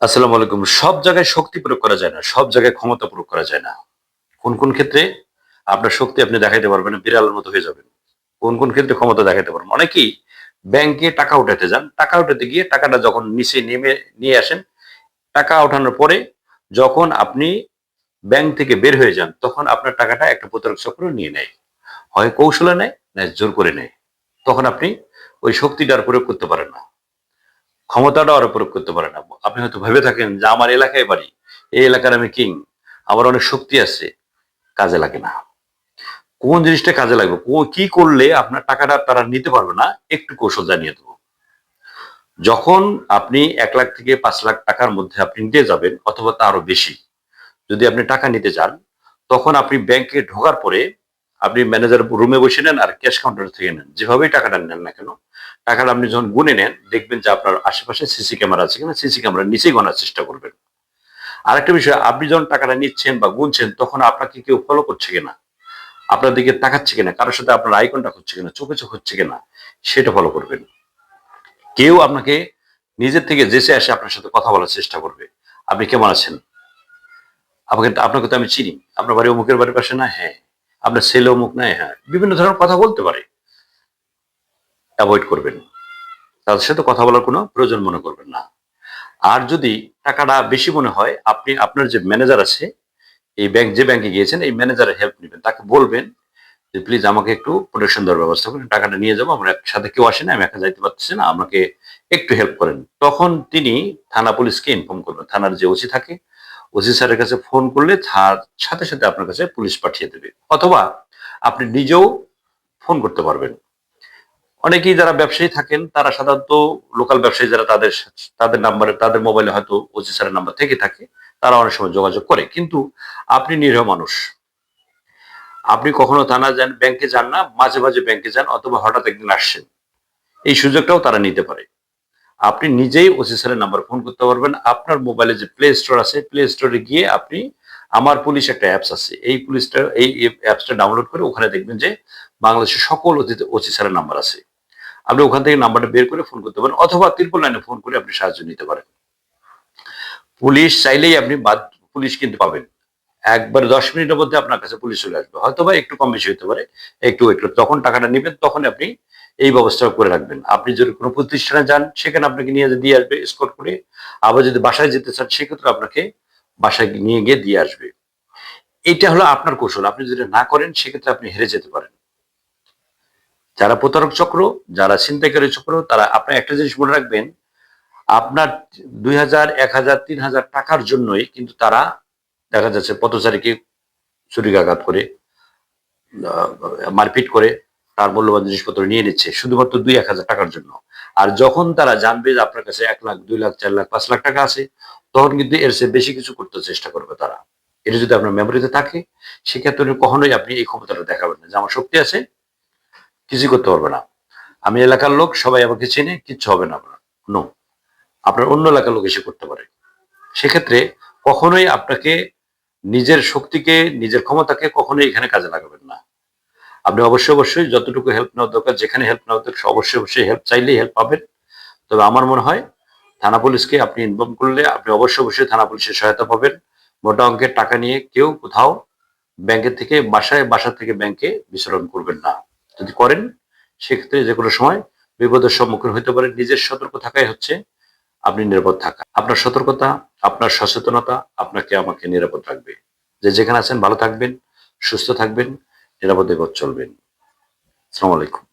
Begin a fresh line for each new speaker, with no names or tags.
আসসালামু আলাইকুম। সব জায়গায় শক্তি প্রয়োগ করা যায় না সব জায়গায় ক্ষমতা প্রয়োগ করা যায় না। কোন কোন ক্ষেত্রে? আপনার শক্তি আপনি দেখাইতে পারবেন না, বিড়ালের মতো হয়ে যাবেন। কোন কোন ক্ষেত্রে ক্ষমতা দেখাইতে পারবেন? অনেকেই ব্যাংকে টাকা উঠাতে যান টাকা উঠাতে গিয়ে টাকাটা যখন নিচে নেমে নিয়ে আসেন টাকা ওঠানোর পরে যখন আপনি ব্যাংক থেকে বের হয়ে যান তখন আপনার টাকাটা একটা প্রতারক চক্র নিয়ে নেয়। হয় কৌশলে নেয় না জোর করে নেয়। তখন আপনি ওই শক্তিটার প্রয়োগ করতে পারেন না। ক্ষমতাটাও আরও প্রয়োগ করতে পারে না। আপনি হয়তো ভেবে থাকেন যে আমার এলাকায় বাড়ি, এই এলাকার আমি কিং আমার অনেক শক্তি আছে, কাজে লাগে না। কোন জিনিসটা কাজে লাগবে? কি করলে আপনার টাকাটা তারা নিতে পারবে না? একটু কৌশল জানিয়ে দেবো। যখন আপনি এক লাখ থেকে পাঁচ লাখ টাকার মধ্যে আপনি নিতে যাবেন, অথবা তারও বেশি, যদি আপনি টাকা নিতে চান, তখন আপনি ব্যাংকে ঢোকার পরে আপনি ম্যানেজার রুমে বসে নেন আর ক্যাশ কাউন্টার থেকে নেন। যেভাবেই টাকাটা নেন না কেন, টাকাটা আপনি যখন গুনে নেন, দেখবেন যে আপনার আশেপাশে সিসি ক্যামেরা আছে কিনা সিসি ক্যামেরা নিচেই গণার চেষ্টা করবেন। আরেকটা বিষয়, আপনি যখন টাকাটা নিচ্ছেন বা গুনছেন, তখন আপনাকে কেউ ফলো করছে কিনা, আপনার দিকে তাকাচ্ছে কিনা, কারোর সাথে আপনার আই কন্টাক্ট হচ্ছে কিনা, চোখে চোখ হচ্ছে কিনা, সেটা ফলো করবেন। কেউ আপনাকে নিজের থেকে জেসে আসে আপনার সাথে কথা বলার চেষ্টা করবে। আপনি কেমন আছেন? আপনাকে আপনাকে তো আমি চিনি। আপনার বাড়ি অমুকের বাড়ির পাশে না? হ্যাঁ। আপনার ছেলেও মুখ না হ্যাঁ বিভিন্ন ধরনের কথা বলতে পারে। অ্যাভয়েড করবেন। তাদের সাথে কথা বলার কোনো প্রয়োজন মনে করবেন না। আর যদি টাকাটা বেশি মনে হয়, আপনি আপনার যে ম্যানেজার আছে, এই ব্যাংক যে ব্যাংকে গিয়েছেন, এই ম্যানেজারের হেল্প নেবেন। তাকে বলবেন যে প্লিজ আমাকে একটু প্রোটেকশন দেওয়ার ব্যবস্থা করেন। টাকাটা নিয়ে যাব, আমার একসাথে কেউ আসে না, আমি একা যাইতে পারছি না, আমাকে একটু হেল্প করেন। তখন তিনি থানা পুলিশকে ইনফর্ম করবেন। থানার যে ওসি থাকে ওসি স্যারের কাছে ফোন করলে তার সাথে সাথে আপনার কাছে পুলিশ পাঠিয়ে দেবে। অথবা আপনি নিজেও ফোন করতে পারবেন। অনেকেই যারা ব্যবসায়ী থাকেন, তারা সাধারণত লোকাল ব্যবসায়ী যারা তাদের তাদের নাম্বারে, তাদের মোবাইলে হয়তো ওসি স্যারের নাম্বার থেকে থাকে, তারা অনেক সময় যোগাযোগ করে। কিন্তু আপনি নিরীহ মানুষ। আপনি কখনো থানা যান, ব্যাংকে যান না, মাঝে মাঝে ব্যাংকে যান অথবা হঠাৎ একদিন আসছেন এই সুযোগটাও তারা নিতে পারে। আপনি নিজেই ওসি স্যারের নাম্বার ফোন করতে পারবেন। আপনার মোবাইলে যে প্লে স্টোর আছে প্লে স্টোরে গিয়ে আপনি আমার পুলিশ একটা অ্যাপস আছে। এই পুলিশটা এই অ্যাপসটা ডাউনলোড করে ওখানে দেখবেন যে বাংলাদেশের সকল ওসি স্যারের নাম্বার আছে। আপনি ওখান থেকে নাম্বারটা বের করে ফোন করতে পারেন অথবা ত্রিপল লাইনে ফোন করে আপনি সাহায্য নিতে পারেন। পুলিশ চাইলেই আপনি বাদ পুলিশ কিন্তু পাবেন। একবার দশ মিনিটের মধ্যে আপনার কাছে পুলিশ চলে আসবে। হয়তো বা একটু কম বেশি হতে পারে, একটু একটু। যখন টাকাটা নেবেন তখন আপনি এই ব্যবস্থা করে রাখবেন। আপনি যদি কোনো প্রতিষ্ঠানে যান, সেখানে আপনাকে নিয়ে দিয়ে আসবে স্কট করে। আবার যদি বাসায় যেতে চান, সেক্ষেত্রে আপনাকে বাসায় নিয়ে গিয়ে দিয়ে আসবে। এটা হলো আপনার কৌশল। আপনি যদি না করেন, সেক্ষেত্রে আপনি হেরে যেতে পারেন। যারা প্রতারক চক্র, যারা ছিনতাইকারী চক্র, তারা আপনার একটা জিনিস মনে রাখবেন, আপনার দুই হাজার, এক হাজার, তিন হাজার টাকার জন্যই কিন্তু তারা দেখা যাচ্ছে পথচারীকে ছুরিকাঘাত করে মারপিট করে, তার মূল্যবান জিনিসপত্র নিয়ে নিচ্ছে, শুধুমাত্র দুই এক হাজার টাকার জন্য। আর যখন তারা জানবে যে আপনার কাছে এক লাখ, দুই লাখ, চার লাখ, পাঁচ লাখ টাকা আছে, তখন কিন্তু এর চেয়ে বেশি কিছু করতে চেষ্টা করবে তারা। এটা যদি আপনার মেমোরিতে থাকে, সেক্ষেত্রে কখনোই আপনি এই ক্ষমতাটা দেখাবেন না যে আমার শক্তি আছে কিছু করতে পারবে না। আমি এলাকার লোক, সবাই আমাকে চেনে, কিচ্ছু হবে না আপনার। নো আপনার অন্য এলাকার লোক এসে করতে পারে। সেক্ষেত্রে কখনোই আপনাকে নিজের শক্তিকে, নিজের ক্ষমতাকে কখনোই এখানে কাজে লাগাবেন না। আপনি অবশ্যই অবশ্যই যতটুকু হেল্প নেওয়া দরকার, যেখানে হেল্প নেওয়া দরকার অবশ্যই অবশ্যই হেল্প চাইলেই হেল্প পাবেন। তবে আমার মনে হয়, থানা পুলিশকে আপনি ইনফর্ম করলে আপনি অবশ্যই অবশ্যই থানা পুলিশের সহায়তা পাবেন। মোটা অঙ্কের টাকা নিয়ে কেউ কোথাও ব্যাংকের থেকে, বাসায়, বাসা থেকে ব্যাংকে বিচরণ করবেন না। যদি করেন, সেক্ষেত্রে যে কোনো সময় বিপদের সম্মুখীন হতে পারেন। নিজের সতর্ক থাকাই হচ্ছে। আপনি নিরাপদ থাকা। আপনার সতর্কতা, আপনার সচেতনতা আপনাকে আমাকে নিরাপদ রাখবে। যে যেখানে আছেন ভালো থাকবেন, সুস্থ থাকবেন, নিরাপদে পথ চলবেন। আসসালামু আলাইকুম।